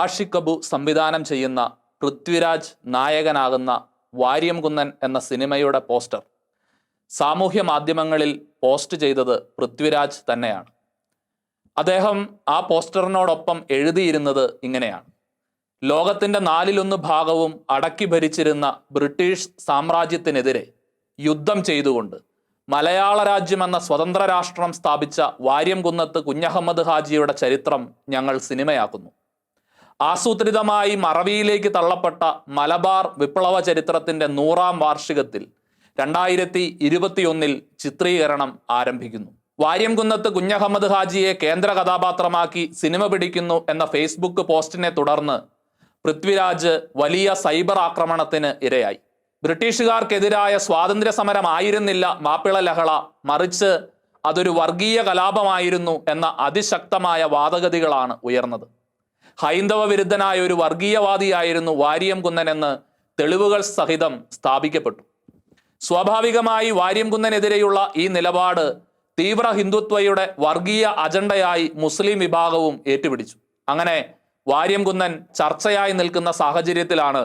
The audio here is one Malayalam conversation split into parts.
ആഷിഖ് സംവിധാനം ചെയ്യുന്ന പൃഥ്വിരാജ് നായകനാകുന്ന വാര്യംകുന്നൻ എന്ന സിനിമയുടെ പോസ്റ്റർ സാമൂഹ്യ മാധ്യമങ്ങളിൽ പോസ്റ്റ് ചെയ്തത് പൃഥ്വിരാജ് തന്നെയാണ്. അദ്ദേഹം ആ പോസ്റ്ററിനോടൊപ്പം എഴുതിയിരുന്നത് ഇങ്ങനെയാണ്. ലോകത്തിന്റെ നാലിലൊന്ന് ഭാഗവും അടക്കി ഭരിച്ചിരുന്ന ബ്രിട്ടീഷ് സാമ്രാജ്യത്തിനെതിരെ യുദ്ധം ചെയ്തുകൊണ്ട് മലയാള രാജ്യം എന്ന സ്വതന്ത്ര രാഷ്ട്രം സ്ഥാപിച്ച വാര്യംകുന്നത്ത് കുഞ്ഞഹമ്മദ് ഹാജിയുടെ ചരിത്രം ഞങ്ങൾ സിനിമയാക്കുന്നു. ആസൂത്രിതമായി മറവിയിലേക്ക് തള്ളപ്പെട്ട മലബാർ വിപ്ലവ ചരിത്രത്തിന്റെ നൂറാം വാർഷികത്തിൽ രണ്ടായിരത്തി ഇരുപത്തിയൊന്നിൽ ചിത്രീകരണം ആരംഭിക്കുന്നു. വാര്യംകുന്നത്ത് കുഞ്ഞഹമ്മദ് ഹാജിയെ കേന്ദ്ര കഥാപാത്രമാക്കി സിനിമ പിടിക്കുന്നു എന്ന ഫേസ്ബുക്ക് പോസ്റ്റിനെ തുടർന്ന് പൃഥ്വിരാജ് വലിയ സൈബർ ആക്രമണത്തിന് ഇരയായി. ബ്രിട്ടീഷുകാർക്കെതിരായ സ്വാതന്ത്ര്യ സമരമായിരുന്നില്ല മാപ്പിള ലഹള മറിച്ച് അതൊരു വർഗീയ കലാപമായിരുന്നു എന്ന അതിശക്തമായ വാദഗതികളാണ് ഉയർന്നത്. ഹൈന്ദവ വിരുദ്ധനായ ഒരു വർഗീയവാദിയായിരുന്നു വാര്യം കുന്നനെന്ന് തെളിവുകൾ സഹിതം സ്ഥാപിക്കപ്പെട്ടു. സ്വാഭാവികമായി വാര്യം കുന്നനെതിരെയുള്ള ഈ നിലപാട് തീവ്ര ഹിന്ദുത്വയുടെ വർഗീയ അജണ്ടയായി മുസ്ലിം വിഭാഗവും ഏറ്റുപിടിച്ചു. അങ്ങനെ വാര്യം കുന്നൻ ചർച്ചയായി നിൽക്കുന്ന സാഹചര്യത്തിലാണ്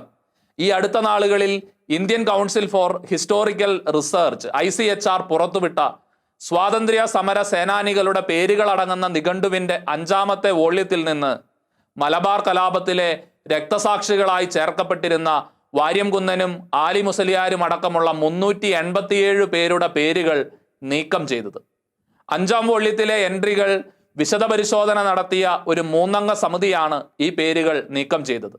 ഈ അടുത്ത നാളുകളിൽ Indian council for historical research I C H R പുറത്തുവിട്ട സ്വാതന്ത്ര്യ സമര സേനാനികളുടെ പേരുകളടങ്ങുന്ന നിഘണ്ടുവിന്റെ അഞ്ചാമത്തെ വോള്യത്തിൽ നിന്ന് മലബാർ കലാപത്തിലെ രക്തസാക്ഷികളായി ചേർക്കപ്പെട്ടിരുന്ന വാര്യംകുന്നനും ആലി മുസലിയാരും അടക്കമുള്ള മുന്നൂറ്റി എൺപത്തിയേഴ് പേരുടെ പേരുകൾ നീക്കം ചെയ്തത്. അഞ്ചാം വോള്യത്തിലെ എൻട്രികൾ വിശദപരിശോധന നടത്തിയ ഒരു മൂന്നംഗ സമിതിയാണ് ഈ പേരുകൾ നീക്കം ചെയ്തത്.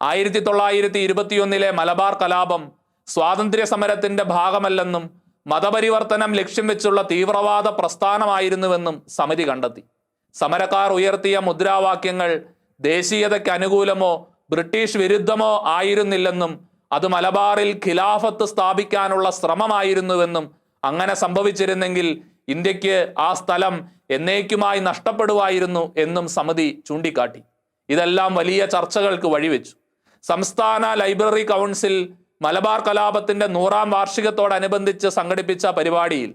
ആയിരത്തി തൊള്ളായിരത്തി ഇരുപത്തിയൊന്നിലെ മലബാർ കലാപം സ്വാതന്ത്ര്യ സമരത്തിന്റെ ഭാഗമല്ലെന്നും മതപരിവർത്തനം ലക്ഷ്യം വെച്ചുള്ള തീവ്രവാദ പ്രസ്ഥാനമായിരുന്നുവെന്നും സമിതി കണ്ടെത്തി. സമരക്കാർ ഉയർത്തിയ മുദ്രാവാക്യങ്ങൾ ദേശീയതയ്ക്ക് അനുകൂലമോ ബ്രിട്ടീഷ് വിരുദ്ധമോ ആയിരുന്നില്ലെന്നും അത് മലബാറിൽ ഖിലാഫത്ത് സ്ഥാപിക്കാനുള്ള ശ്രമമായിരുന്നുവെന്നും അങ്ങനെ സംഭവിച്ചിരുന്നെങ്കിൽ ഇന്ത്യയ്ക്ക് ആ സ്ഥലം എന്നേക്കുമായി നഷ്ടപ്പെടുമായിരുന്നു എന്നും സമിതി ചൂണ്ടിക്കാട്ടി. ഇതെല്ലാം വലിയ ചർച്ചകൾക്ക് വഴിവെച്ചു. സംസ്ഥാന ലൈബ്രറി കൗൺസിൽ മലബാർ കലാപത്തിന്റെ നൂറാം വാർഷികത്തോടനുബന്ധിച്ച് സംഘടിപ്പിച്ച പരിപാടിയിൽ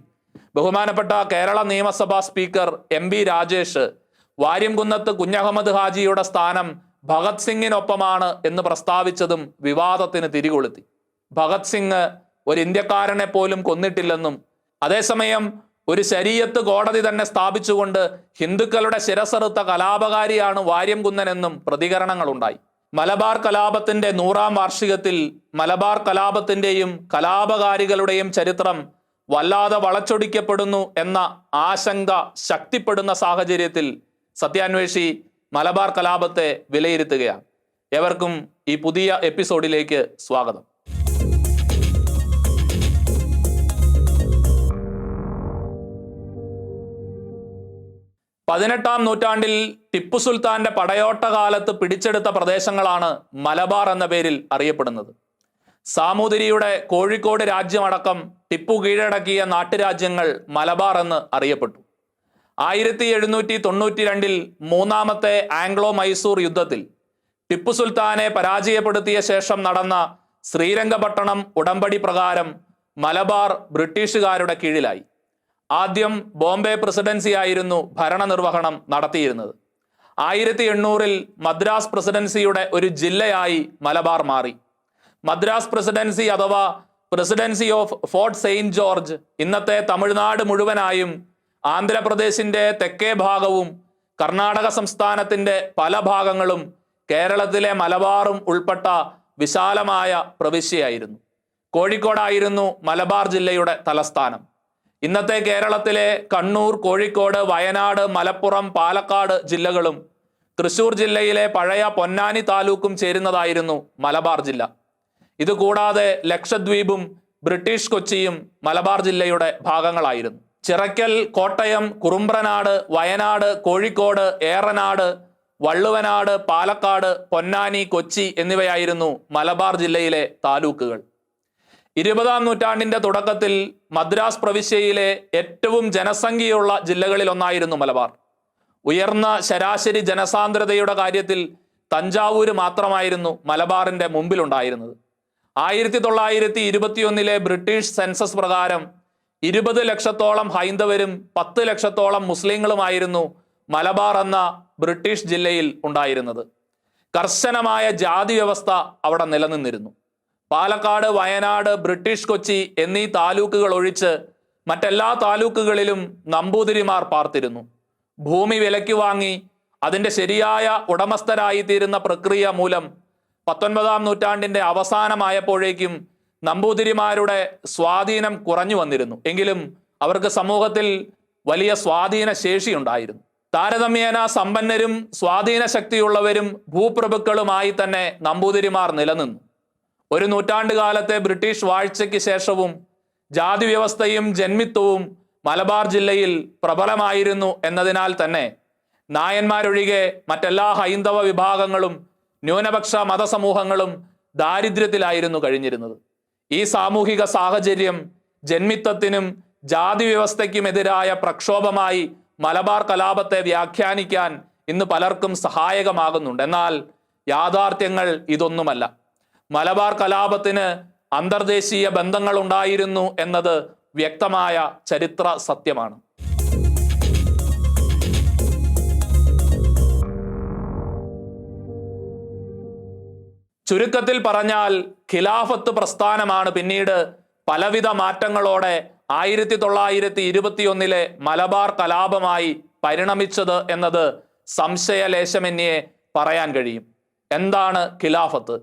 ബഹുമാനപ്പെട്ട കേരള നിയമസഭാ സ്പീക്കർ എം രാജേഷ് വാര്യംകുന്നത്ത് കുഞ്ഞഹമ്മദ് ഹാജിയുടെ സ്ഥാനം ഭഗത് സിംഗിനൊപ്പമാണ് എന്ന് പ്രസ്താവിച്ചതും വിവാദത്തിന് തിരികൊളുത്തി. ഭഗത് സിംഗ് ഒരു ഇന്ത്യക്കാരനെ പോലും കൊന്നിട്ടില്ലെന്നും അതേസമയം ഒരു ശരീരത്ത് കോടതി തന്നെ സ്ഥാപിച്ചുകൊണ്ട് ഹിന്ദുക്കളുടെ ശിരസറുത്ത കലാപകാരിയാണ് വാര്യംകുന്നനെന്നും പ്രതികരണങ്ങളുണ്ടായി. മലബാർ കലാപത്തിന്റെ നൂറാം വാർഷികത്തിൽ മലബാർ കലാപത്തിന്റെയും കലാപകാരികളുടെയും ചരിത്രം വല്ലാതെ വളച്ചൊടിക്കപ്പെടുന്നു എന്ന ആശങ്ക ശക്തിപ്പെടുന്ന സാഹചര്യത്തിൽ സത്യാന്വേഷി മലബാർ കലാപത്തെ വിലയിരുത്തുകയാണ്. എവർക്കും ഈ പുതിയ എപ്പിസോഡിലേക്ക് സ്വാഗതം. പതിനെട്ടാം നൂറ്റാണ്ടിൽ ടിപ്പു സുൽത്താന്റെ പടയോട്ട കാലത്ത് പിടിച്ചെടുത്ത പ്രദേശങ്ങളാണ് മലബാർ എന്ന പേരിൽ അറിയപ്പെടുന്നത്. സാമൂതിരിയുടെ കോഴിക്കോട് രാജ്യമടക്കം ടിപ്പു കീഴടക്കിയ നാട്ടുരാജ്യങ്ങൾ മലബാർ എന്ന് അറിയപ്പെട്ടു. ആയിരത്തി എഴുന്നൂറ്റി തൊണ്ണൂറ്റി രണ്ടിൽ മൂന്നാമത്തെ ആംഗ്ലോ മൈസൂർ യുദ്ധത്തിൽ ടിപ്പു സുൽത്താനെ പരാജയപ്പെടുത്തിയ ശേഷം നടന്ന ശ്രീരംഗപട്ടണം ഉടമ്പടി പ്രകാരം മലബാർ ബ്രിട്ടീഷുകാരുടെ കീഴിലായി. ആദ്യം ബോംബെ പ്രസിഡൻസി ആയിരുന്നു ഭരണനിർവഹണം നടത്തിയിരുന്നത്. ആയിരത്തി എണ്ണൂറിൽ മദ്രാസ് പ്രസിഡൻസിയുടെ ഒരു ജില്ലയായി മലബാർ മാറി. മദ്രാസ് പ്രസിഡൻസി അഥവാ presidency of Fort Saint George ഇന്നത്തെ തമിഴ്നാട് മുഴുവനായും ആന്ധ്രാപ്രദേശിന്റെ തെക്കേ ഭാഗവും കർണാടക സംസ്ഥാനത്തിന്റെ പല ഭാഗങ്ങളും കേരളത്തിലെ മലബാറും ഉൾപ്പെട്ട വിശാലമായ പ്രവിശ്യയായിരുന്നു. കോഴിക്കോടായിരുന്നു മലബാർ ജില്ലയുടെ തലസ്ഥാനം. ഇന്നത്തെ കേരളത്തിലെ കണ്ണൂർ കോഴിക്കോട് വയനാട് മലപ്പുറം പാലക്കാട് ജില്ലകളും തൃശൂർ ജില്ലയിലെ പഴയ പൊന്നാനി താലൂക്കും ചേരുന്നതായിരുന്നു മലബാർ ജില്ല. ഇതുകൂടാതെ ലക്ഷദ്വീപും ബ്രിട്ടീഷ് കൊച്ചിയും മലബാർ ജില്ലയുടെ ഭാഗങ്ങളായിരുന്നു. ചിറക്കൽ കോട്ടയം കുറുമ്പ്രനാട് വയനാട് കോഴിക്കോട് ഏറനാട് വള്ളുവനാട് പാലക്കാട് പൊന്നാനി കൊച്ചി എന്നിവയായിരുന്നു മലബാർ ജില്ലയിലെ താലൂക്കുകൾ. ഇരുപതാം നൂറ്റാണ്ടിന്റെ തുടക്കത്തിൽ മദ്രാസ് പ്രവിശ്യയിലെ ഏറ്റവും ജനസംഖ്യയുള്ള ജില്ലകളിൽ ഒന്നായിരുന്നു മലബാർ. ഉയർന്ന ശരാശരി ജനസാന്ദ്രതയുടെ കാര്യത്തിൽ തഞ്ചാവൂര് മാത്രമായിരുന്നു മലബാറിന്റെ മുമ്പിലുണ്ടായിരുന്നത്. ആയിരത്തി തൊള്ളായിരത്തി ഇരുപത്തിയൊന്നിലെ ബ്രിട്ടീഷ് സെൻസസ് പ്രകാരം ഇരുപത് ലക്ഷത്തോളം ഹൈന്ദവരും പത്ത് ലക്ഷത്തോളം മുസ്ലിങ്ങളുമായിരുന്നു മലബാർ എന്ന ബ്രിട്ടീഷ് ജില്ലയിൽ ഉണ്ടായിരുന്നത്. കർശനമായ ജാതി വ്യവസ്ഥ അവിടെ നിലനിന്നിരുന്നു. പാലക്കാട് വയനാട് ബ്രിട്ടീഷ് കൊച്ചി എന്നീ താലൂക്കുകൾ ഒഴിച്ച് മറ്റെല്ലാ താലൂക്കുകളിലും നമ്പൂതിരിമാർ പാർത്തിരുന്നു. ഭൂമി വിലയ്ക്ക് വാങ്ങി അതിന്റെ ശരിയായ ഉടമസ്ഥരായി തീരുന്ന പ്രക്രിയ മൂലം പത്തൊൻപതാം നൂറ്റാണ്ടിന്റെ അവസാനമായപ്പോഴേക്കും നമ്പൂതിരിമാരുടെ സ്വാധീനം കുറഞ്ഞു വന്നിരുന്നു. എങ്കിലും അവർക്ക് സമൂഹത്തിൽ വലിയ സ്വാധീന ശേഷിയുണ്ടായിരുന്നു താരതമ്യേന സമ്പന്നരും സ്വാധീന ശക്തിയുള്ളവരും ഭൂപ്രഭുക്കളുമായി തന്നെ നമ്പൂതിരിമാർ നിലനിന്നു. ഒരു നൂറ്റാണ്ട് കാലത്തെ ബ്രിട്ടീഷ് വാഴ്ചയ്ക്ക് ശേഷവും ജാതി വ്യവസ്ഥയും ജന്മിത്വവും മലബാർ ജില്ലയിൽ പ്രബലമായിരുന്നു എന്നതിനാൽ തന്നെ നായന്മാരൊഴികെ മറ്റെല്ലാ ഹൈന്ദവ വിഭാഗങ്ങളും ന്യൂനപക്ഷ മതസമൂഹങ്ങളും ദാരിദ്ര്യത്തിലായിരുന്നു കഴിഞ്ഞിരുന്നത്. ഈ സാമൂഹിക സാഹചര്യം ജന്മിത്തത്തിനും ജാതി വ്യവസ്ഥയ്ക്കുമെതിരായ പ്രക്ഷോഭമായി മലബാർ കലാപത്തെ വ്യാഖ്യാനിക്കാൻ ഇന്ന് പലർക്കും സഹായകമാകുന്നുണ്ട്. എന്നാൽ യാഥാർത്ഥ്യങ്ങൾ ഇതൊന്നുമല്ല. മലബാർ കലാപത്തിന് അന്തർദേശീയ ബന്ധങ്ങൾ ഉണ്ടായിരുന്നു എന്നത് വ്യക്തമായ ചരിത്ര സത്യമാണ്. ചുരുക്കത്തിൽ പറഞ്ഞാൽ ഖിലാഫത്ത് പ്രസ്ഥാനമാണ് പിന്നീട് പലവിധ മാറ്റങ്ങളോടെ ആയിരത്തി തൊള്ളായിരത്തി ഇരുപത്തിയൊന്നിലെ മലബാർ കലാപമായി പരിണമിച്ചത് എന്നത് സംശയലേശമെന്നിയെ പറയാൻ കഴിയും. എന്താണ് ഖിലാഫത്ത്?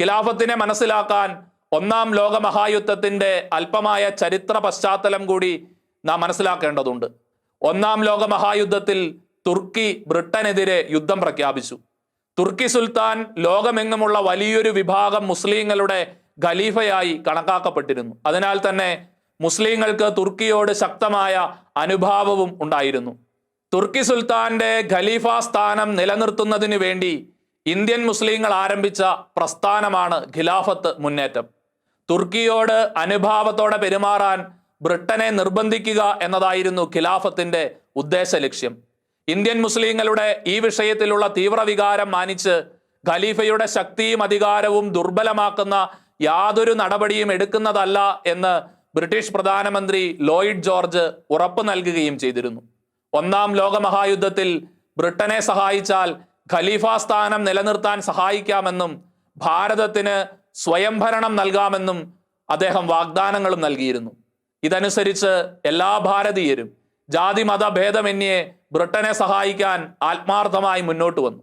ഖിലാഫത്തിനെ മനസ്സിലാക്കാൻ ഒന്നാം ലോക മഹായുദ്ധത്തിന്റെ അല്പമായ ചരിത്ര പശ്ചാത്തലം കൂടി നാം മനസ്സിലാക്കേണ്ടതുണ്ട്. ഒന്നാം ലോക മഹായുദ്ധത്തിൽ തുർക്കി ബ്രിട്ടനെതിരെ യുദ്ധം പ്രഖ്യാപിച്ചു. തുർക്കി സുൽത്താൻ ലോകമെങ്ങുമുള്ള വലിയൊരു വിഭാഗം മുസ്ലിങ്ങളുടെ ഖലീഫയായി കണക്കാക്കപ്പെട്ടിരുന്നു. അതിനാൽ തന്നെ മുസ്ലിങ്ങൾക്ക് തുർക്കിയോട് ശക്തമായ അനുഭാവവും ഉണ്ടായിരുന്നു. തുർക്കി സുൽത്താന്റെ ഖലീഫ സ്ഥാനം നിലനിർത്തുന്നതിനു വേണ്ടി ഇന്ത്യൻ മുസ്ലിങ്ങൾ ആരംഭിച്ച പ്രസ്ഥാനമാണ് ഖിലാഫത്ത് മുന്നേറ്റം. തുർക്കിയോട് അനുഭാവത്തോടെ പെരുമാറാൻ ബ്രിട്ടനെ നിർബന്ധിക്കുക എന്നതായിരുന്നു ഖിലാഫത്തിന്റെ ഉദ്ദേശ ലക്ഷ്യം ഇന്ത്യൻ മുസ്ലിങ്ങളുടെ ഈ വിഷയത്തിലുള്ള തീവ്രവികാരം മാനിച്ച് ഖലീഫയുടെ ശക്തിയും അധികാരവും ദുർബലമാക്കുന്ന യാതൊരു നടപടിയും എടുക്കുന്നതല്ല എന്ന് ബ്രിട്ടീഷ് പ്രധാനമന്ത്രി ലോയിഡ് ജോർജ് ഉറപ്പു നൽകുകയും ചെയ്തിരുന്നു. ഒന്നാം ലോകമഹായുദ്ധത്തിൽ ബ്രിട്ടനെ സഹായിച്ചാൽ ഖലീഫ സ്ഥാനം നിലനിർത്താൻ സഹായിക്കാമെന്നും ഭാരതത്തിന് സ്വയംഭരണം നൽകാമെന്നും അദ്ദേഹം വാഗ്ദാനങ്ങളും നൽകിയിരുന്നു. ഇതനുസരിച്ച് എല്ലാ ഭാരതീയരും ജാതി മത ഭേദമന്യേ ബ്രിട്ടനെ സഹായിക്കാൻ ആത്മാർത്ഥമായി മുന്നോട്ട് വന്നു.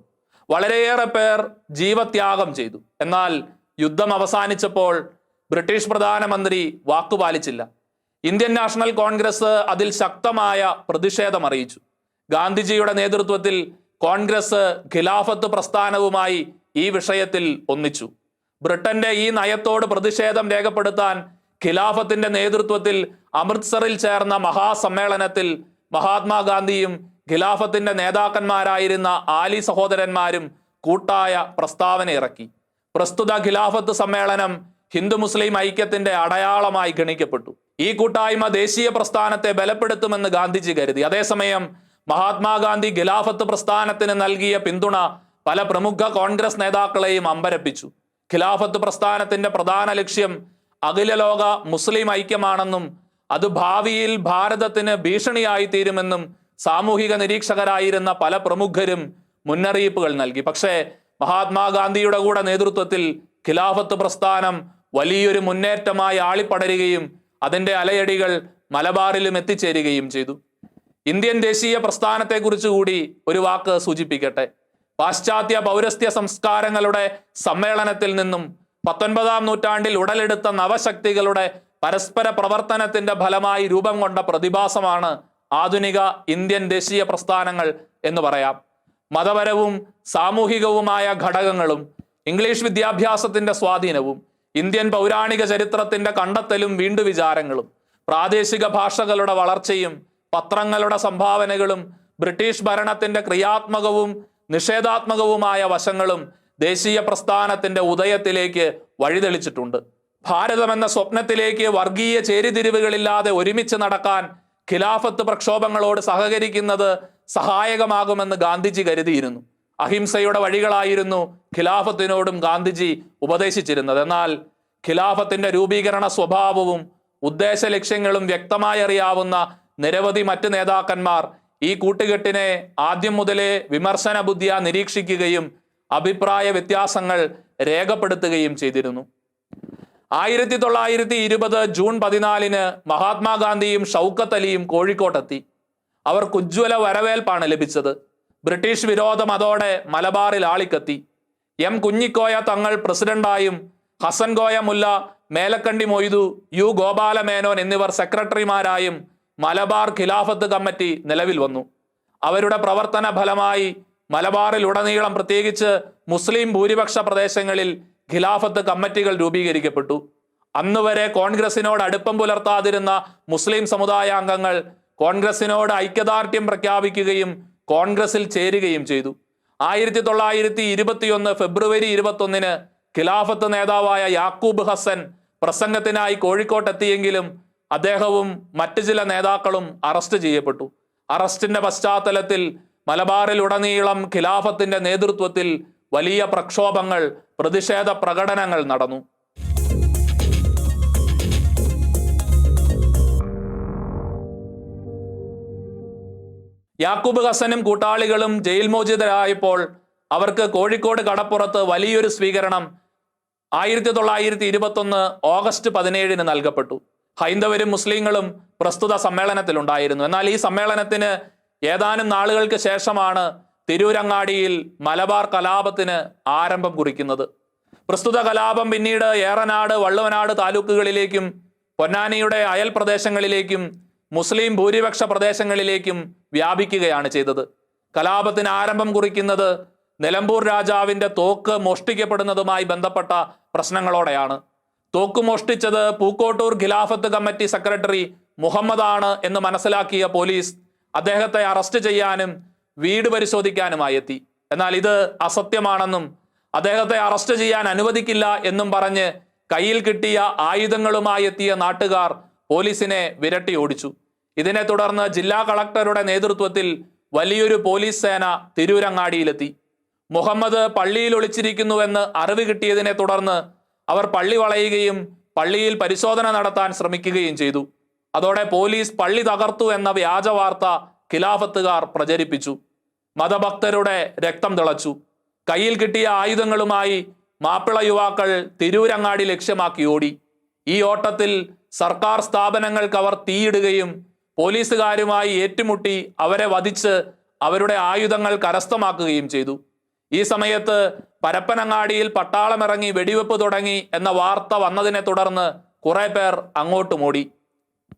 വളരെയേറെ പേർ ജീവത്യാഗം ചെയ്തു. എന്നാൽ യുദ്ധം അവസാനിച്ചപ്പോൾ ബ്രിട്ടീഷ് പ്രധാനമന്ത്രി വാക്കുപാലിച്ചില്ല. ഇന്ത്യൻ നാഷണൽ കോൺഗ്രസ് അതിൽ ശക്തമായ പ്രതിഷേധം അറിയിച്ചു. ഗാന്ധിജിയുടെ നേതൃത്വത്തിൽ കോൺഗ്രസ് ഖിലാഫത്ത് പ്രസ്ഥാനവുമായി ഈ വിഷയത്തിൽ ഒന്നിച്ചു. ബ്രിട്ടന്റെ ഈ നയത്തോട് പ്രതിഷേധം രേഖപ്പെടുത്താൻ ഖിലാഫത്തിന്റെ നേതൃത്വത്തിൽ അമൃത്സറിൽ ചേർന്ന മഹാസമ്മേളനത്തിൽ മഹാത്മാഗാന്ധിയും ഖിലാഫത്തിന്റെ നേതാക്കന്മാരായിരുന്ന ആലി സഹോദരന്മാരും കൂട്ടായ പ്രസ്താവന ഇറക്കി. പ്രസ്തുത ഖിലാഫത്ത് സമ്മേളനം ഹിന്ദു മുസ്ലിം ഐക്യത്തിന്റെ അടയാളമായി ഗണിക്കപ്പെട്ടു. ഈ കൂട്ടായ്മ ദേശീയ പ്രസ്ഥാനത്തെ ബലപ്പെടുത്തുമെന്ന് ഗാന്ധിജി കരുതി. അതേസമയം മഹാത്മാഗാന്ധി ഖിലാഫത്ത് പ്രസ്ഥാനത്തിന് നൽകിയ പിന്തുണ പല പ്രമുഖ കോൺഗ്രസ് നേതാക്കളെയും അമ്പരപ്പിച്ചു. ഖിലാഫത്ത് പ്രസ്ഥാനത്തിന്റെ പ്രധാന ലക്ഷ്യം അഖില ലോക മുസ്ലിം ഐക്യമാണെന്നും അത് ഭാവിയിൽ ഭാരതത്തിന് ഭീഷണിയായി തീരുമെന്നും സാമൂഹിക നിരീക്ഷകരായിരുന്ന പല പ്രമുഖരും മുന്നറിയിപ്പുകൾ നൽകി. പക്ഷേ മഹാത്മാഗാന്ധിയുടെ കൂടെ നേതൃത്വത്തിൽ ഖിലാഫത്ത് പ്രസ്ഥാനം വലിയൊരു മുന്നേറ്റമായി ആളിപ്പടരുകയും അതിന്റെ അലയടികൾ മലബാറിലും എത്തിച്ചേരുകയും ചെയ്തു. ഇന്ത്യൻ ദേശീയ പ്രസ്ഥാനത്തെക്കുറിച്ച് കൂടി ഒരു വാക്ക് സൂചിപ്പിക്കട്ടെ. പാശ്ചാത്യ പൗരസ്ത്യ സംസ്കാരങ്ങളുടെ സമ്മേളനത്തിൽ നിന്നും പത്തൊൻപതാം നൂറ്റാണ്ടിൽ ഉടലെടുത്ത നവശക്തികളുടെ പരസ്പര പ്രവർത്തനത്തിന്റെ ഫലമായി രൂപം കൊണ്ട പ്രതിഭാസമാണ് ആധുനിക ഇന്ത്യൻ ദേശീയ പ്രസ്ഥാനങ്ങൾ എന്ന് പറയാം. മതപരവും സാമൂഹികവുമായ ഘടകങ്ങളും ഇംഗ്ലീഷ് വിദ്യാഭ്യാസത്തിന്റെ സ്വാധീനവും ഇന്ത്യൻ പൗരാണിക ചരിത്രത്തിന്റെ കണ്ടെത്തലും വീണ്ടു വിചാരങ്ങളും പ്രാദേശിക ഭാഷകളുടെ വളർച്ചയും പത്രങ്ങളുടെ സംഭാവനകളും ബ്രിട്ടീഷ് ഭരണത്തിന്റെ ക്രിയാത്മകവും നിഷേധാത്മകവുമായ വശങ്ങളും ദേശീയ പ്രസ്ഥാനത്തിന്റെ ഉദയത്തിലേക്ക് വഴിതെളിച്ചിട്ടുണ്ട്. ഭാരതമെന്ന സ്വപ്നത്തിലേക്ക് വർഗീയ ചേരിതിരിവുകളില്ലാതെ ഒരുമിച്ച് നടക്കാൻ ഖിലാഫത്ത് പ്രക്ഷോഭങ്ങളോട് സഹകരിക്കുന്നത് സഹായകമാകുമെന്ന് ഗാന്ധിജി കരുതിയിരുന്നു. അഹിംസയുടെ വഴികളായിരുന്നു ഖിലാഫത്തിനോടും ഗാന്ധിജി ഉപദേശിച്ചിരുന്നത്. എന്നാൽ ഖിലാഫത്തിന്റെ രൂപീകരണ സ്വഭാവവും ഉദ്ദേശ ലക്ഷ്യങ്ങളും വ്യക്തമായി അറിയാവുന്ന നിരവധി മറ്റ് നേതാക്കന്മാർ ഈ കൂട്ടുകെട്ടിനെ ആദ്യം മുതലേ വിമർശന ബുദ്ധിയ നിരീക്ഷിക്കുകയും അഭിപ്രായ വ്യത്യാസങ്ങൾ രേഖപ്പെടുത്തുകയും ചെയ്തിരുന്നു. ആയിരത്തി തൊള്ളായിരത്തി ഇരുപത് ജൂൺ പതിനാലിന് മഹാത്മാഗാന്ധിയും ഷൗക്കത്ത് അലിയും കോഴിക്കോട്ടെത്തി. അവർക്ക് ഉജ്ജ്വല വരവേൽപ്പാണ് ലഭിച്ചത്. ബ്രിട്ടീഷ് വിരോധം അതോടെ മലബാറിൽ ആളിക്കത്തി. എം കുഞ്ഞിക്കോയ തങ്ങൾ പ്രസിഡന്റായും ഹസൻ ഗോയ മുല്ല മേലക്കണ്ടി മൊയ്തു യു ഗോപാലമേനോൻ എന്നിവർ സെക്രട്ടറിമാരായും മലബാർ ഖിലാഫത്ത് കമ്മിറ്റി നിലവിൽ വന്നു. അവരുടെ പ്രവർത്തന ഫലമായി മലബാറിൽ ഉടനീളം പ്രത്യേകിച്ച് മുസ്ലിം ഭൂരിപക്ഷ പ്രദേശങ്ങളിൽ ഖിലാഫത്ത് കമ്മിറ്റികൾ രൂപീകരിക്കപ്പെട്ടു. അന്നുവരെ കോൺഗ്രസിനോട് അടുപ്പം പുലർത്താതിരുന്ന മുസ്ലിം സമുദായ അംഗങ്ങൾ കോൺഗ്രസിനോട് ഐക്യദാർഢ്യം പ്രഖ്യാപിക്കുകയും കോൺഗ്രസിൽ ചേരുകയും ചെയ്തു. ആയിരത്തി തൊള്ളായിരത്തി ഇരുപത്തിയൊന്ന് ഫെബ്രുവരി ഇരുപത്തൊന്നിന് ഖിലാഫത്ത് നേതാവായ യാക്കൂബ് ഹസൻ പ്രസംഗത്തിനായി കോഴിക്കോട്ടെത്തിയെങ്കിലും അദ്ദേഹവും മറ്റു ചില നേതാക്കളും അറസ്റ്റ് ചെയ്യപ്പെട്ടു. അറസ്റ്റിന്റെ പശ്ചാത്തലത്തിൽ മലബാറിൽ ഉടനീളം ഖിലാഫത്തിന്റെ നേതൃത്വത്തിൽ വലിയ പ്രക്ഷോഭങ്ങൾ പ്രതിഷേധ പ്രകടനങ്ങൾ നടന്നു. യാക്കൂബ് ഹസനും കൂട്ടാളികളും ജയിൽ മോചിതരായപ്പോൾ അവർക്ക് കോഴിക്കോട് കടപ്പുറത്ത് വലിയൊരു സ്വീകരണം ആയിരത്തി തൊള്ളായിരത്തി ഇരുപത്തൊന്ന് ഓഗസ്റ്റ് പതിനേഴിന് നൽകപ്പെട്ടു. ഹൈന്ദവരും മുസ്ലിങ്ങളും പ്രസ്തുത സമ്മേളനത്തിലുണ്ടായിരുന്നു. എന്നാൽ ഈ സമ്മേളനത്തിന് ഏതാനും നാളുകൾക്ക് ശേഷമാണ് തിരൂരങ്ങാടിയിൽ മലബാർ കലാപത്തിന് ആരംഭം കുറിക്കുന്നത്. പ്രസ്തുത കലാപം പിന്നീട് ഏറനാട് വള്ളുവനാട് താലൂക്കുകളിലേക്കും പൊന്നാനിയുടെ അയൽ പ്രദേശങ്ങളിലേക്കും മുസ്ലിം ഭൂരിപക്ഷ പ്രദേശങ്ങളിലേക്കും വ്യാപിക്കുകയാണ് ചെയ്തത്. കലാപത്തിന് ആരംഭം കുറിക്കുന്നത് നിലമ്പൂർ രാജാവിന്റെ തോക്ക് മോഷ്ടിക്കപ്പെടുന്നതുമായി ബന്ധപ്പെട്ട പ്രശ്നങ്ങളോടെയാണ്. തോക്ക് മോഷ്ടിച്ചത് പൂക്കോട്ടൂർ ഖിലാഫത്ത് കമ്മിറ്റി സെക്രട്ടറി മുഹമ്മദാണ് എന്ന് മനസ്സിലാക്കിയ പോലീസ് അദ്ദേഹത്തെ അറസ്റ്റ് ചെയ്യാനും വീട് പരിശോധിക്കാനുമായി എത്തി. എന്നാൽ ഇത് അസത്യമാണെന്നും അദ്ദേഹത്തെ അറസ്റ്റ് ചെയ്യാൻ അനുവദിക്കില്ല എന്നും പറഞ്ഞ് കയ്യിൽ കിട്ടിയ ആയുധങ്ങളുമായി എത്തിയ നാട്ടുകാർ പോലീസിനെ വിരട്ടി ഓടിച്ചു. ഇതിനെ തുടർന്ന് ജില്ലാ കളക്ടറുടെ നേതൃത്വത്തിൽ വലിയൊരു പോലീസ് സേന തിരൂരങ്ങാടിയിലെത്തി. മുഹമ്മദ് പള്ളിയിൽ ഒളിച്ചിരിക്കുന്നുവെന്ന് അറിവ് കിട്ടിയതിനെ തുടർന്ന് അവർ പള്ളി വളയുകയും പള്ളിയിൽ പരിശോധന നടത്താൻ ശ്രമിക്കുകയും ചെയ്തു. അതോടെ പോലീസ് പള്ളി തകർത്തു എന്ന വ്യാജ വാർത്ത ഖിലാഫത്തുകാർ പ്രചരിപ്പിച്ചു. മതഭക്തരുടെ രക്തം തിളച്ചു. കയ്യിൽ കിട്ടിയ ആയുധങ്ങളുമായി മാപ്പിള യുവാക്കൾ തിരൂരങ്ങാടി ലക്ഷ്യമാക്കി ഓടി. ഈ ഓട്ടത്തിൽ സർക്കാർ സ്ഥാപനങ്ങൾക്ക് അവർ തീയിടുകയും പോലീസുകാരുമായി ഏറ്റുമുട്ടി അവരെ വധിച്ച് അവരുടെ ആയുധങ്ങൾ കരസ്ഥമാക്കുകയും ചെയ്തു. ഈ സമയത്ത് പരപ്പനങ്ങാടിയിൽ പട്ടാളമിറങ്ങി വെടിവെപ്പ് തുടങ്ങി എന്ന വാർത്ത വന്നതിനെ തുടർന്ന് കുറെ പേർ അങ്ങോട്ടും ഓടി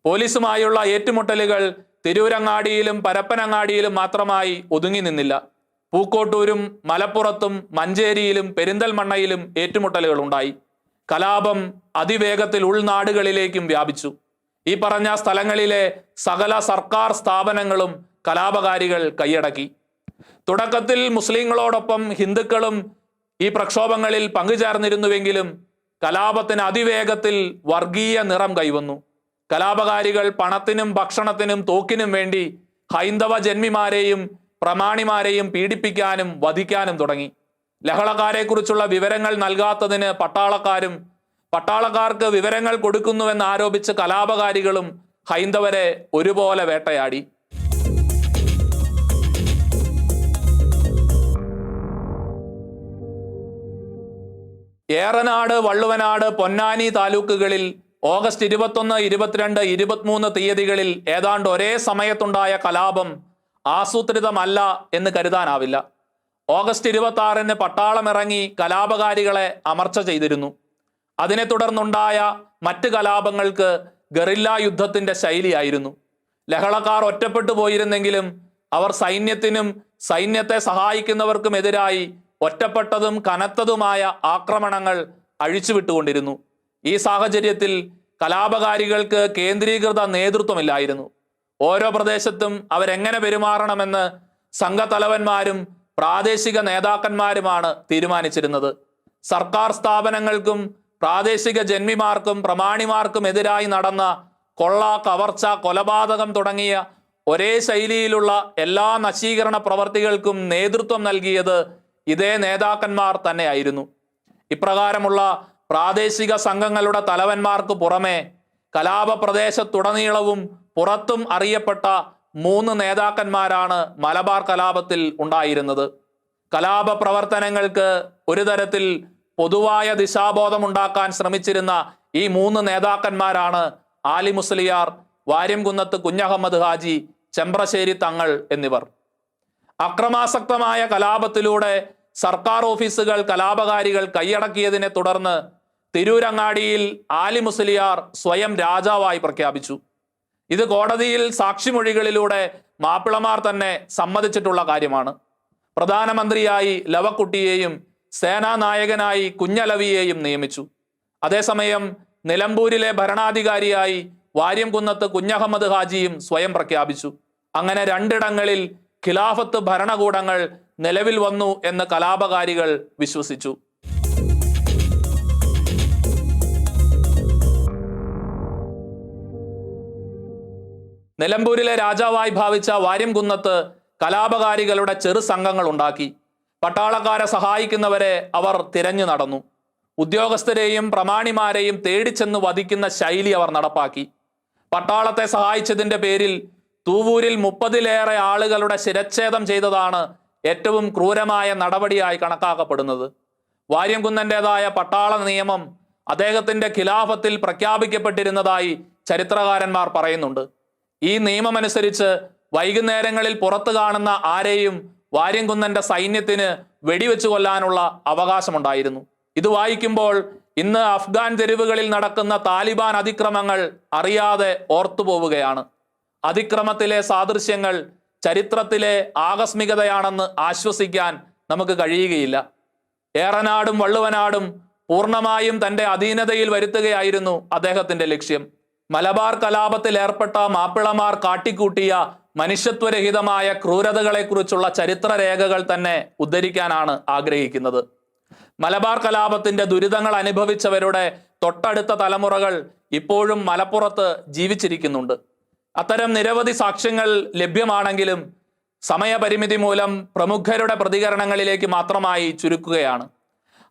പോലീസുമായുള്ള ഏറ്റുമുട്ടലുകൾ തിരൂരങ്ങാടിയിലും പരപ്പനങ്ങാടിയിലും മാത്രമായി ഒതുങ്ങി നിന്നില്ല. പൂക്കോട്ടൂരും മലപ്പുറത്തും മഞ്ചേരിയിലും പെരിന്തൽമണ്ണയിലും ഏറ്റുമുട്ടലുകൾ ഉണ്ടായി. കലാപം അതിവേഗത്തിൽ ഉൾനാടുകളിലേക്കും വ്യാപിച്ചു. ഈ പറഞ്ഞ സ്ഥലങ്ങളിലെ സകല സർക്കാർ സ്ഥാപനങ്ങളും കലാപകാരികൾ കൈയടക്കി. തുടക്കത്തിൽ മുസ്ലിങ്ങളോടൊപ്പം ഹിന്ദുക്കളും ഈ പ്രക്ഷോഭങ്ങളിൽ പങ്കുചേർന്നിരുന്നുവെങ്കിലും കലാപത്തിന് അതിവേഗത്തിൽ വർഗീയ നിറം കൈവന്നു. കലാപകാരികൾ പണത്തിനും ഭക്ഷണത്തിനും തോക്കിനും വേണ്ടി ഹൈന്ദവ ജന്മിമാരെയും പ്രമാണിമാരെയും പീഡിപ്പിക്കാനും വധിക്കാനും തുടങ്ങി. ലഹളക്കാരെക്കുറിച്ചുള്ള വിവരങ്ങൾ നൽകാത്തതിന് പട്ടാളക്കാരും പട്ടാളക്കാർക്ക് വിവരങ്ങൾ കൊടുക്കുന്നുവെന്ന് ആരോപിച്ച് കലാപകാരികളും ഹൈന്ദവരെ ഒരുപോലെ വേട്ടയാടി. ഏറനാട് വള്ളുവനാട് പൊന്നാനി താലൂക്കുകളിൽ ഓഗസ്റ്റ് ഇരുപത്തൊന്ന് ഇരുപത്തിരണ്ട് ഇരുപത്തിമൂന്ന് തീയതികളിൽ ഏതാണ്ട് ഒരേ സമയത്തുണ്ടായ കലാപം ആസൂത്രിതമല്ല എന്ന് കരുതാനാവില്ല. ഓഗസ്റ്റ് ഇരുപത്തി ആറിന് പട്ടാളമിറങ്ങി കലാപകാരികളെ അമർച്ച ചെയ്തിരുന്നു. അതിനെ തുടർന്നുണ്ടായ മറ്റ് കലാപങ്ങൾക്ക് ഗറില്ലാ യുദ്ധത്തിന്റെ ശൈലിയായിരുന്നു. ലഹളക്കാർ ഒറ്റപ്പെട്ടു പോയിരുന്നെങ്കിലും അവർ സൈന്യത്തിനും സൈന്യത്തെ സഹായിക്കുന്നവർക്കുമെതിരായി ഒറ്റപ്പെട്ടതും കനത്തതുമായ ആക്രമണങ്ങൾ അഴിച്ചുവിട്ടുകൊണ്ടിരുന്നു. ഈ സാഹചര്യത്തിൽ കലാപകാരികൾക്ക് കേന്ദ്രീകൃത നേതൃത്വമില്ലായിരുന്നു. ഓരോ പ്രദേശത്തും അവരെങ്ങനെ പെരുമാറണമെന്ന് സംഘത്തലവന്മാരും പ്രാദേശിക നേതാക്കന്മാരുമാണ് തീരുമാനിച്ചിരുന്നത്. സർക്കാർ സ്ഥാപനങ്ങൾക്കും പ്രാദേശിക ജന്മിമാർക്കും പ്രമാണിമാർക്കും എതിരായി നടന്ന കൊള്ള കവർച്ച കൊലപാതകം തുടങ്ങിയ ഒരേ ശൈലിയിലുള്ള എല്ലാ നശീകരണ പ്രവർത്തികൾക്കും നേതൃത്വം നൽകിയത് ഇതേ നേതാക്കന്മാർ തന്നെയായിരുന്നു. ഇപ്രകാരമുള്ള പ്രാദേശിക സംഘങ്ങളുടെ തലവന്മാർക്ക് പുറമെ കലാപ പ്രദേശത്തുടനീളവും പുറത്തും അറിയപ്പെട്ട മൂന്ന് നേതാക്കന്മാരാണ് മലബാർ കലാപത്തിൽ ഉണ്ടായിരുന്നത്. കലാപ പ്രവർത്തനങ്ങൾക്ക് ഒരു തരത്തിൽ പൊതുവായ ദിശാബോധമുണ്ടാക്കാൻ ശ്രമിച്ചിരുന്ന ഈ മൂന്ന് നേതാക്കന്മാരാണ് ആലി മുസ്ലിയാർ വാര്യംകുന്നത്ത് കുഞ്ഞഹമ്മദ് ഹാജി ചെമ്പ്രശ്ശേരി തങ്ങൾ എന്നിവർ. അക്രമാസക്തമായ കലാപത്തിലൂടെ സർക്കാർ ഓഫീസുകൾ കലാപകാരികൾ കൈയടക്കിയതിനെ തുടർന്ന് തിരൂരങ്ങാടിയിൽ ആലി മുസ്ലിയാർ സ്വയം രാജാവായി പ്രഖ്യാപിച്ചു. ഇത് കോടതിയിൽ സാക്ഷിമൊഴികളിലൂടെ മാപ്പിളമാർ തന്നെ സമ്മതിച്ചിട്ടുള്ള കാര്യമാണ്. പ്രധാനമന്ത്രിയായി ലവക്കുട്ടിയെയും സേനാനായകനായി കുഞ്ഞലവിയെയും നിയമിച്ചു. അതേസമയം നിലമ്പൂരിലെ ഭരണാധികാരിയായി വാര്യംകുന്നത്ത് കുഞ്ഞഹമ്മദ് ഹാജിയും സ്വയം പ്രഖ്യാപിച്ചു. അങ്ങനെ രണ്ടിടങ്ങളിൽ ഖിലാഫത്ത് ഭരണകൂടങ്ങൾ നിലവിൽ വന്നു എന്ന് കലാപകാരികൾ വിശ്വസിച്ചു. നിലമ്പൂരിലെ രാജാവായി ഭാവിച്ച വാര്യംകുന്നത്ത് കലാപകാരികളുടെ ചെറു സംഘങ്ങൾ ഉണ്ടാക്കി. പട്ടാളക്കാരെ സഹായിക്കുന്നവരെ അവർ തിരഞ്ഞു നടന്നു. ഉദ്യോഗസ്ഥരെയും പ്രമാണിമാരെയും തേടിച്ചെന്ന് വധിക്കുന്ന ശൈലി അവർ നടപ്പാക്കി. പട്ടാളത്തെ സഹായിച്ചതിന്റെ പേരിൽ തൂവൂരിൽ മുപ്പതിലേറെ ആളുകളുടെ ശിരച്ഛേദം ചെയ്തതാണ് ഏറ്റവും ക്രൂരമായ നടപടിയായി കണക്കാക്കപ്പെടുന്നത്. വാര്യംകുന്നന്റേതായ പട്ടാള നിയമം അദ്ദേഹത്തിന്റെ ഖിലാഫത്തിൽ പ്രഖ്യാപിക്കപ്പെട്ടിരുന്നതായി ചരിത്രകാരന്മാർ പറയുന്നുണ്ട്. ഈ നിയമമനുസരിച്ച് വൈകുന്നേരങ്ങളിൽ പുറത്തു കാണുന്ന ആരെയും വാര്യംകുന്നന്റെ സൈന്യത്തിന് വെടിവെച്ചു കൊല്ലാനുള്ള അവകാശമുണ്ടായിരുന്നു. ഇത് വായിക്കുമ്പോൾ ഇന്ന് അഫ്ഗാൻ തെരുവുകളിൽ നടക്കുന്ന താലിബാൻ അതിക്രമങ്ങൾ അറിയാതെ ഓർത്തുപോവുകയാണ്. അതിക്രമത്തിലെ സാദൃശ്യങ്ങൾ ചരിത്രത്തിലെ ആകസ്മികതയാണെന്ന് ആശ്വസിക്കാൻ നമുക്ക് കഴിയുകയില്ല. ഏറനാടും വള്ളുവനാടും പൂർണമായും തന്റെ അധീനതയിൽ വരുത്തുകയായിരുന്നു അദ്ദേഹത്തിന്റെ ലക്ഷ്യം. മലബാർ കലാപത്തിൽ ഏർപ്പെട്ട മാപ്പിളമാർ കാട്ടിക്കൂട്ടിയ മനുഷ്യത്വരഹിതമായ ക്രൂരതകളെക്കുറിച്ചുള്ള ചരിത്രരേഖകൾ തന്നെ ഉദ്ധരിക്കാനാണ് ആഗ്രഹിക്കുന്നത്. മലബാർ കലാപത്തിന്റെ ദുരിതങ്ങൾ അനുഭവിച്ചവരുടെ തൊട്ടടുത്ത തലമുറകൾ ഇപ്പോഴും മലപ്പുറത്ത് ജീവിച്ചിരിക്കുന്നുണ്ട്. അത്തരം നിരവധി സാക്ഷ്യങ്ങൾ ലഭ്യമാണെങ്കിലും സമയപരിമിതി മൂലം പ്രമുഖരുടെ പ്രതികരണങ്ങളിലേക്ക് മാത്രമായി ചുരുക്കുകയാണ്.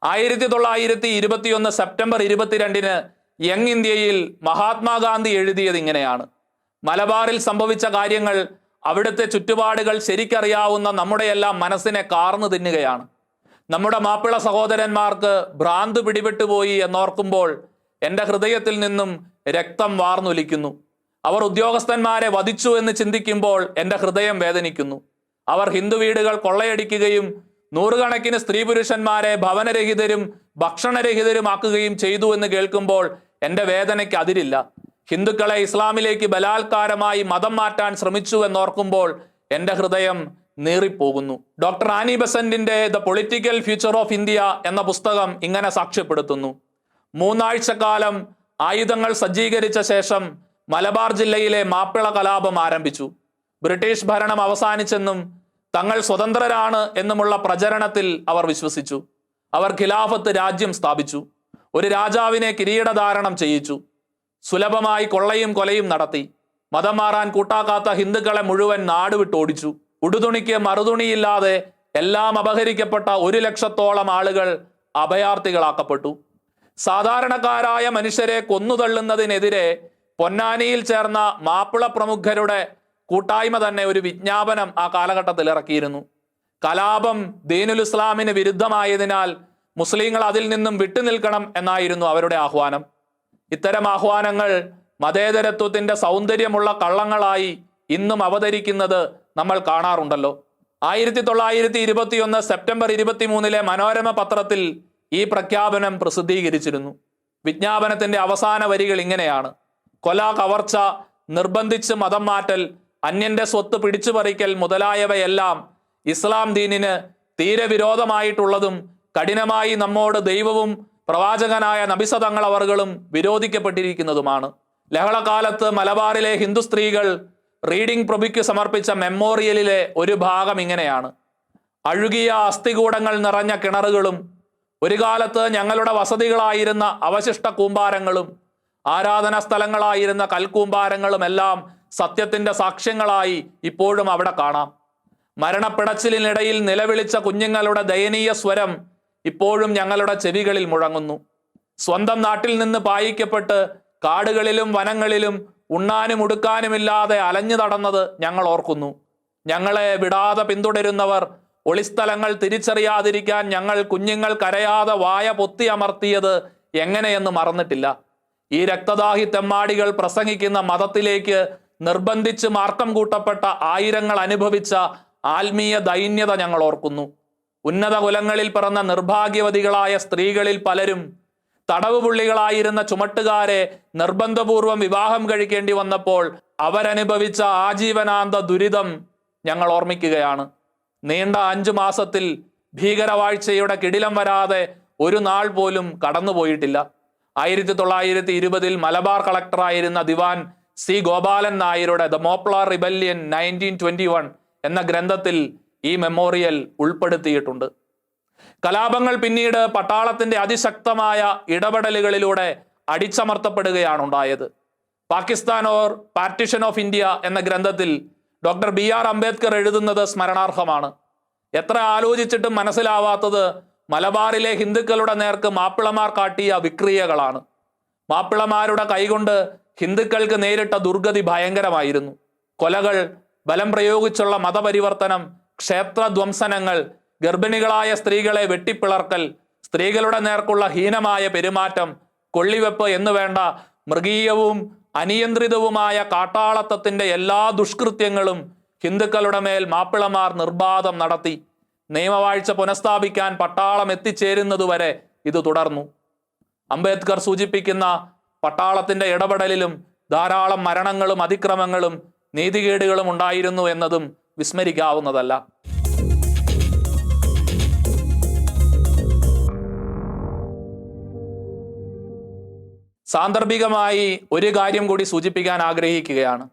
ആയിരത്തി തൊള്ളായിരത്തി ഇരുപത്തിയൊന്ന് സെപ്റ്റംബർ ഇരുപത്തിരണ്ടിന് യങ് ഇന്ത്യയിൽ മഹാത്മാഗാന്ധി എഴുതിയത് ഇങ്ങനെയാണ്. മലബാറിൽ സംഭവിച്ച കാര്യങ്ങൾ അവിടുത്തെ ചുറ്റുപാടുകൾ ശരിക്കറിയാവുന്ന നമ്മുടെയെല്ലാം മനസ്സിനെ കാർന്നു തിന്നുകയാണ്. നമ്മുടെ മാപ്പിള സഹോദരന്മാർക്ക് ഭ്രാന്ത് പിടിപെട്ടുപോയി എന്നോർക്കുമ്പോൾ എന്റെ ഹൃദയത്തിൽ നിന്നും രക്തം വാർന്നൊലിക്കുന്നു. അവർ ഉദ്യോഗസ്ഥന്മാരെ വധിച്ചു എന്ന് ചിന്തിക്കുമ്പോൾ എന്റെ ഹൃദയം വേദനിക്കുന്നു. അവർ ഹിന്ദു വീടുകൾ കൊള്ളയടിക്കുകയും നൂറുകണക്കിന് സ്ത്രീ പുരുഷന്മാരെ ഭവനരഹിതരും ഭക്ഷണരഹിതരുമാക്കുകയും ചെയ്തു എന്ന് കേൾക്കുമ്പോൾ എന്റെ വേദനയ്ക്ക് അതിരില്ല. ഹിന്ദുക്കളെ ഇസ്ലാമിലേക്ക് ബലാത്കാരമായി മതം മാറ്റാൻ ശ്രമിച്ചു എന്നോർക്കുമ്പോൾ എന്റെ ഹൃദയം നീറിപ്പോകുന്നു. Doctor Annie ബസന്റിന്റെ the political future of India എന്ന പുസ്തകം ഇങ്ങനെ സാക്ഷ്യപ്പെടുത്തുന്നു. മൂന്നാഴ്ചക്കാലം ആയുധങ്ങൾ സജ്ജീകരിച്ച ശേഷം മലബാർ ജില്ലയിലെ മാപ്പിള കലാപം ആരംഭിച്ചു. ബ്രിട്ടീഷ് ഭരണം അവസാനിച്ചെന്നും തങ്ങൾ സ്വതന്ത്രരാണ് എന്നുമുള്ള പ്രചരണത്തിൽ അവർ വിശ്വസിച്ചു. അവർ ഖിലാഫത്ത് രാജ്യം സ്ഥാപിച്ചു. ഒരു രാജാവിനെ കിരീടധാരണം ചെയ്യിച്ചു. സുലഭമായി കൊള്ളയും കൊലയും നടത്തി. മതം മാറാൻ കൂട്ടാക്കാത്ത ഹിന്ദുക്കളെ മുഴുവൻ നാടുവിട്ടോടിച്ചു ഉടുതുണിക്ക് മറുതുണിയില്ലാതെ എല്ലാം അപഹരിക്കപ്പെട്ട ഒരു ലക്ഷത്തോളം ആളുകൾ അഭയാർത്ഥികളാക്കപ്പെട്ടു. സാധാരണക്കാരായ മനുഷ്യരെ കൊന്നുതള്ളുന്നതിനെതിരെ പൊന്നാനിയിൽ ചേർന്ന മാപ്പിള പ്രമുഖരുടെ കൂട്ടായ്മ തന്നെ ഒരു വിജ്ഞാപനം ആ കാലഘട്ടത്തിൽ ഇറക്കിയിരുന്നു കലാപം ദീനുൽ ഇസ്ലാമിന് വിരുദ്ധമായതിനാൽ മുസ്ലിങ്ങൾ അതിൽ നിന്നും വിട്ടുനിൽക്കണം എന്നായിരുന്നു അവരുടെ ആഹ്വാനം. ഇത്തരം ആഹ്വാനങ്ങൾ മതേതരത്വത്തിന്റെ സൗന്ദര്യമുള്ള കള്ളങ്ങളായി ഇന്നും അവതരിക്കുന്നത് നമ്മൾ കാണാറുണ്ടല്ലോ. ആയിരത്തി തൊള്ളായിരത്തി ഇരുപത്തിയൊന്ന് സെപ്റ്റംബർ ഇരുപത്തിമൂന്നിലെ മനോരമ പത്രത്തിൽ ഈ പ്രഖ്യാപനം പ്രസിദ്ധീകരിച്ചിരുന്നു. വിജ്ഞാപനത്തിന്റെ അവസാന വരികൾ ഇങ്ങനെയാണ്. കൊല കവർച്ച നിർബന്ധിച്ച് മതം മാറ്റൽ അന്യന്റെ സ്വത്ത് പിടിച്ചുപറിക്കൽ മുതലായവയെല്ലാം ഇസ്ലാം ദീനിന് തീരെ വിരോധമായിട്ടുള്ളതും കഠിനമായി നമ്മോട് ദൈവവും പ്രവാചകനായ നബിസതങ്ങൾ അവർകളും വിരോധിക്കപ്പെട്ടിരിക്കുന്നതുമാണ്. ലഹളകാലത്ത് മലബാറിലെ ഹിന്ദു സ്ത്രീകൾ റീഡിംഗ് പ്രഭുയ്ക്ക് സമർപ്പിച്ച മെമ്മോറിയലിലെ ഒരു ഭാഗം ഇങ്ങനെയാണ്. അഴുകിയ അസ്ഥികൂടങ്ങൾ നിറഞ്ഞ കിണറുകളും ഒരു കാലത്ത് ഞങ്ങളുടെ വസതികളായിരുന്ന അവശിഷ്ട കൂമ്പാരങ്ങളും ആരാധന സ്ഥലങ്ങളായിരുന്ന കൽക്കൂമ്പാരങ്ങളുമെല്ലാം സത്യത്തിന്റെ സാക്ഷ്യങ്ങളായി ഇപ്പോഴും അവിടെ കാണാം. മരണപ്പിടച്ചിലിനിടയിൽ നിലവിളിച്ച കുഞ്ഞുങ്ങളുടെ ദയനീയ സ്വരം ഇപ്പോഴും ഞങ്ങളുടെ ചെവികളിൽ മുഴങ്ങുന്നു. സ്വന്തം നാട്ടിൽ നിന്ന് പായിക്കപ്പെട്ട് കാടുകളിലും വനങ്ങളിലും ഉണ്ണാനും ഉടുക്കാനുമില്ലാതെ അലഞ്ഞു നടന്നത് ഞങ്ങൾ ഓർക്കുന്നു. ഞങ്ങളെ വിടാതെ പിന്തുടരുന്നവർ ഒളിസ്ഥലങ്ങൾ തിരിച്ചറിയാതിരിക്കാൻ ഞങ്ങൾ കുഞ്ഞുങ്ങൾ കരയാതെ വായ പൊത്തി അമർത്തിയത് എങ്ങനെയെന്ന് മറന്നിട്ടില്ല. ഈ രക്തദാഹി തെമ്മാടികൾ പ്രസംഗിക്കുന്ന മതത്തിലേക്ക് നിർബന്ധിച്ച് മാർക്കം കൂട്ടപ്പെട്ട ആയിരങ്ങൾ അനുഭവിച്ച ആത്മീയ ദൈന്യത ഞങ്ങൾ ഓർക്കുന്നു. ഉന്നത കുലങ്ങളിൽ പിറന്ന നിർഭാഗ്യവതികളായ സ്ത്രീകളിൽ പലരും തടവ് പുള്ളികളായിരുന്ന ചുമട്ടുകാരെ നിർബന്ധപൂർവം വിവാഹം കഴിക്കേണ്ടി വന്നപ്പോൾ അവരനുഭവിച്ച ആജീവനാന്ത ദുരിതം ഞങ്ങൾ ഓർമ്മിക്കുകയാണ്. നീണ്ട അഞ്ചു മാസത്തിൽ ഭീകരവാഴ്ചയുടെ കിടിലം വരാതെ ഒരു നാൾ പോലും കടന്നുപോയിട്ടില്ല. ആയിരത്തി തൊള്ളായിരത്തി ഇരുപതിൽ മലബാർ കളക്ടറായിരുന്ന ദിവാൻ സി ഗോപാലൻ നായരുടെ the Moplah rebellion nineteen twenty one എന്ന ഗ്രന്ഥത്തിൽ ഈ മെമ്മോറിയൽ ഉൾപ്പെടുത്തിയിട്ടുണ്ട്. കലാപങ്ങൾ പിന്നീട് പട്ടാളത്തിന്റെ അതിശക്തമായ ഇടപെടലുകളിലൂടെ അടിച്ചമർത്തപ്പെടുകയാണ് ഉണ്ടായത് Pakistan or partition of India എന്ന ഗ്രന്ഥത്തിൽ ഡോക്ടർ ബി ആർ അംബേദ്കർ എഴുതുന്നത് സ്മരണാർഹമാണ്. എത്ര ആലോചിച്ചിട്ടും മനസ്സിലാവാത്തത് മലബാറിലെ ഹിന്ദുക്കളുടെ നേർക്ക് മാപ്പിളമാർ കാട്ടിയ വിക്രിയകളാണ്. മാപ്പിളമാരുടെ കൈകൊണ്ട് ഹിന്ദുക്കൾക്ക് നേരിട്ട ദുർഗതി ഭയങ്കരമായിരുന്നു. കൊലകൾ ബലം പ്രയോഗിച്ചുള്ള മതപരിവർത്തനം ക്ഷേത്രധ്വംസനങ്ങൾ ഗർഭിണികളായ സ്ത്രീകളെ വെട്ടിപ്പിളർക്കൽ സ്ത്രീകളുടെ നേർക്കുള്ള ഹീനമായ പെരുമാറ്റം കൊള്ളിവെപ്പ് എന്നു വേണ്ട മൃഗീയവും അനിയന്ത്രിതവുമായ കാട്ടാളത്തത്തിന്റെ എല്ലാ ദുഷ്കൃത്യങ്ങളും ഹിന്ദുക്കളുടെ മേൽ മാപ്പിളമാർ നിർബാധം നടത്തി. നിയമവാഴ്ച പുനഃസ്ഥാപിക്കാൻ പട്ടാളം എത്തിച്ചേരുന്നതുവരെ ഇത് തുടർന്നു. അംബേദ്കർ സൂചിപ്പിക്കുന്ന പട്ടാളത്തിന്റെ ഇടപെടലിലും ധാരാളം മരണങ്ങളും അതിക്രമങ്ങളും നീതികേടുകളും ഉണ്ടായിരുന്നു എന്നതും വിസ്മരിക്കാവുന്നതല്ല. സാന്ദർഭികമായി ഒരു കാര്യം കൂടി സൂചിപ്പിക്കാൻ ആഗ്രഹിക്കുകയാണ്.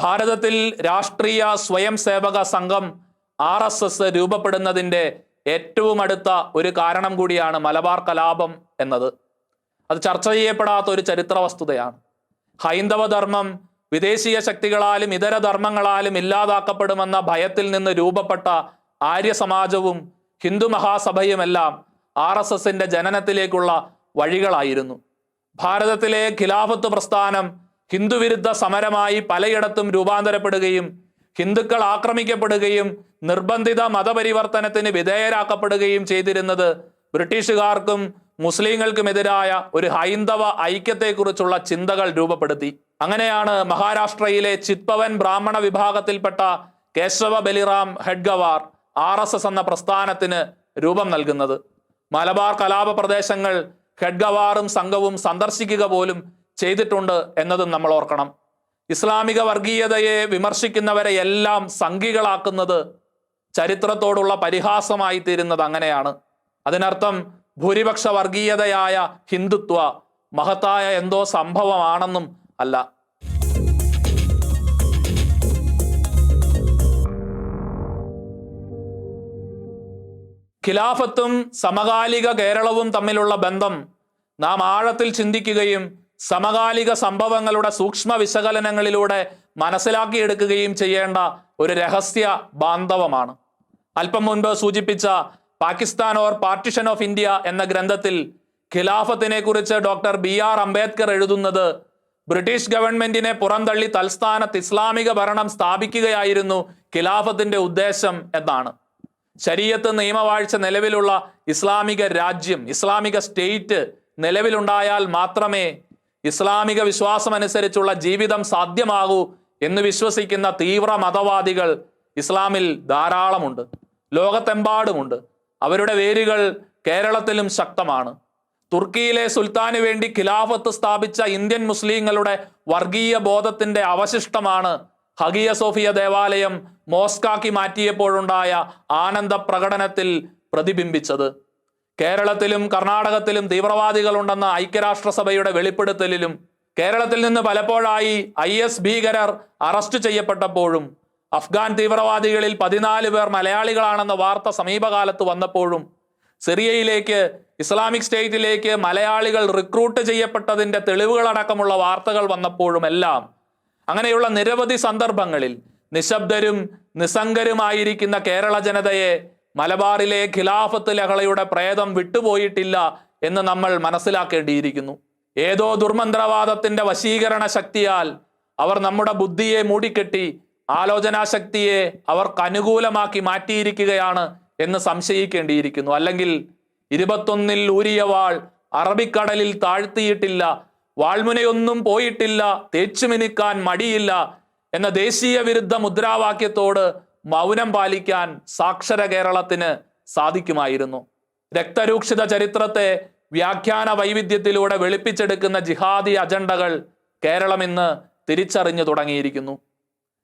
ഭാരതത്തിൽ രാഷ്ട്രീയ സ്വയം സേവക സംഘം ആർ എസ് എസ് രൂപപ്പെടുന്നതിന്റെ ഏറ്റവും അടുത്ത ഒരു കാരണം കൂടിയാണ് മലബാർ കലാപം എന്നത്. അത് ചർച്ച ചെയ്യപ്പെടാത്ത ഒരു ചരിത്ര വസ്തുതയാണ് ഹൈന്ദവ ധർമ്മം വിദേശീയ ശക്തികളാലും ഇതര ധർമ്മങ്ങളാലും ഇല്ലാതാക്കപ്പെടുമെന്ന ഭയത്തിൽ നിന്ന് രൂപപ്പെട്ട ആര്യ സമാജവും ഹിന്ദു മഹാസഭയുമെല്ലാം ആർ എസ് എസിന്റെ ജനനത്തിലേക്കുള്ള വഴികളായിരുന്നു. ഭാരതത്തിലെ ഖിലാഫത്ത് പ്രസ്ഥാനം ഹിന്ദുവിരുദ്ധ സമരമായി പലയിടത്തും രൂപാന്തരപ്പെടുകയും ഹിന്ദുക്കൾ ആക്രമിക്കപ്പെടുകയും നിർബന്ധിത മതപരിവർത്തനത്തിന് വിധേയരാക്കപ്പെടുകയും ചെയ്തിരുന്നത് ബ്രിട്ടീഷുകാർക്കും മുസ്ലിങ്ങൾക്കുമെതിരായ ഒരു ഹൈന്ദവ ഐക്യത്തെക്കുറിച്ചുള്ള ചിന്തകൾ രൂപപ്പെടുത്തി. അങ്ങനെയാണ് മഹാരാഷ്ട്രയിലെ ചിത്പവൻ ബ്രാഹ്മണ വിഭാഗത്തിൽപ്പെട്ട Keshava Baliram Hedgewar R S S എന്ന പ്രസ്ഥാനത്തിന് രൂപം നൽകുന്നത്. മലബാർ കലാപ പ്രദേശങ്ങൾ ഹെഡ്ഗവാറും സംഘവും സന്ദർശിക്കുക പോലും ചെയ്തിട്ടുണ്ട് എന്നതും നമ്മൾ ഓർക്കണം. ഇസ്ലാമിക വർഗീയതയെ വിമർശിക്കുന്നവരെ എല്ലാം സംഘികളാക്കുന്നത് ചരിത്രത്തോടുള്ള പരിഹാസമായി തീരുന്നത് അങ്ങനെയാണ്. അതിനർത്ഥം ഭൂരിപക്ഷ വർഗീയതയായ ഹിന്ദുത്വ മഹത്തായ എന്തോ സംഭവമാണെന്നും അല്ല. ഖിലാഫത്തും സമകാലിക കേരളവും തമ്മിലുള്ള ബന്ധം നാം ആഴത്തിൽ ചിന്തിക്കുകയും സമകാലിക സംഭവങ്ങളുടെ സൂക്ഷ്മ വിശകലനങ്ങളിലൂടെ മനസ്സിലാക്കിയെടുക്കുകയും ചെയ്യേണ്ട ഒരു രഹസ്യ ബാന്ധവമാണ്. അല്പം മുൻപ് സൂചിപ്പിച്ച Pakistan or partition of India എന്ന ഗ്രന്ഥത്തിൽ ഖിലാഫത്തിനെ കുറിച്ച് ഡോക്ടർ ബി ആർ അംബേദ്കർ എഴുതുന്നത് ബ്രിട്ടീഷ് ഗവൺമെന്റിനെ പുറന്തള്ളി തൽസ്ഥാനത്ത് ഇസ്ലാമിക ഭരണം സ്ഥാപിക്കുകയായിരുന്നു ഖിലാഫത്തിന്റെ ഉദ്ദേശം എന്നാണ്. ശരീരത്ത് നിയമവാഴ്ച നിലവിലുള്ള ഇസ്ലാമിക രാജ്യം ഇസ്ലാമിക സ്റ്റേറ്റ് നിലവിലുണ്ടായാൽ മാത്രമേ ഇസ്ലാമിക വിശ്വാസം അനുസരിച്ചുള്ള ജീവിതം സാധ്യമാകൂ എന്ന് വിശ്വസിക്കുന്ന തീവ്ര മതവാദികൾ ഇസ്ലാമിൽ ധാരാളമുണ്ട്. ലോകത്തെമ്പാടുമുണ്ട്. അവരുടെ വേരുകൾ കേരളത്തിലും ശക്തമാണ്. തുർക്കിയിലെ സുൽത്താന് വേണ്ടി ഖിലാഫത്ത് സ്ഥാപിച്ച ഇന്ത്യൻ മുസ്ലിങ്ങളുടെ വർഗീയ ബോധത്തിന്റെ അവശിഷ്ടമാണ് ഹഗിയ സോഫിയ ദേവാലയം മോസ്കാക്കി മാറ്റിയപ്പോഴുണ്ടായ ആനന്ദ പ്രകടനത്തിൽ പ്രതിബിംബിച്ചത്. കേരളത്തിലും കർണാടകത്തിലും തീവ്രവാദികളുണ്ടെന്ന ഐക്യരാഷ്ട്രസഭയുടെ വെളിപ്പെടുത്തലിലും കേരളത്തിൽ നിന്ന് പലപ്പോഴായി ഐ എസ് ഭീകരർ അറസ്റ്റ് ചെയ്യപ്പെട്ടപ്പോഴും അഫ്ഗാൻ തീവ്രവാദികളിൽ പതിനാല് പേർ മലയാളികളാണെന്ന വാർത്ത സമീപകാലത്ത് വന്നപ്പോഴും സിറിയയിലേക്ക് ഇസ്ലാമിക് സ്റ്റേറ്റിലേക്ക് മലയാളികൾ റിക്രൂട്ട് ചെയ്യപ്പെട്ടതിന്റെ തെളിവുകളടക്കമുള്ള വാർത്തകൾ വന്നപ്പോഴുമെല്ലാം അങ്ങനെയുള്ള നിരവധി സന്ദർഭങ്ങളിൽ നിശബ്ദരും നിസ്സംഗരുമായിരിക്കുന്ന കേരള ജനതയെ മലബാറിലെ ഖിലാഫത്ത് ലഹളയുടെ പ്രേതം വിട്ടുപോയിട്ടില്ല എന്ന് നമ്മൾ മനസ്സിലാക്കേണ്ടിയിരിക്കുന്നു. ഏതോ ദുർമന്ത്രവാദത്തിന്റെ വശീകരണ ശക്തിയാൽ അവർ നമ്മുടെ ബുദ്ധിയെ മൂടിക്കെട്ടി ആലോചനാശക്തിയെ അവർക്ക് അനുകൂലമാക്കി മാറ്റിയിരിക്കുകയാണ് എന്ന് സംശയിക്കേണ്ടിയിരിക്കുന്നു. അല്ലെങ്കിൽ ഇരുപത്തൊന്നിൽ ഊരിയ വാൾ അറബിക്കടലിൽ താഴ്ത്തിയിട്ടില്ല വാൾമുനയൊന്നും പോയിട്ടില്ല തേച്ചുമിനുക്കാൻ മടിയില്ല എന്ന ദേശീയ വിരുദ്ധ മുദ്രാവാക്യത്തോട് മൗനം പാലിക്കാൻ സാക്ഷര കേരളത്തിന് സാധിക്കുമായിരുന്നു. രക്തരൂക്ഷിത ചരിത്രത്തെ വ്യാഖ്യാന വൈവിധ്യത്തിലൂടെ വെളുപ്പിച്ചെടുക്കുന്ന ജിഹാദി അജണ്ടകൾ കേരളം ഇന്ന് തിരിച്ചറിഞ്ഞു തുടങ്ങിയിരിക്കുന്നു.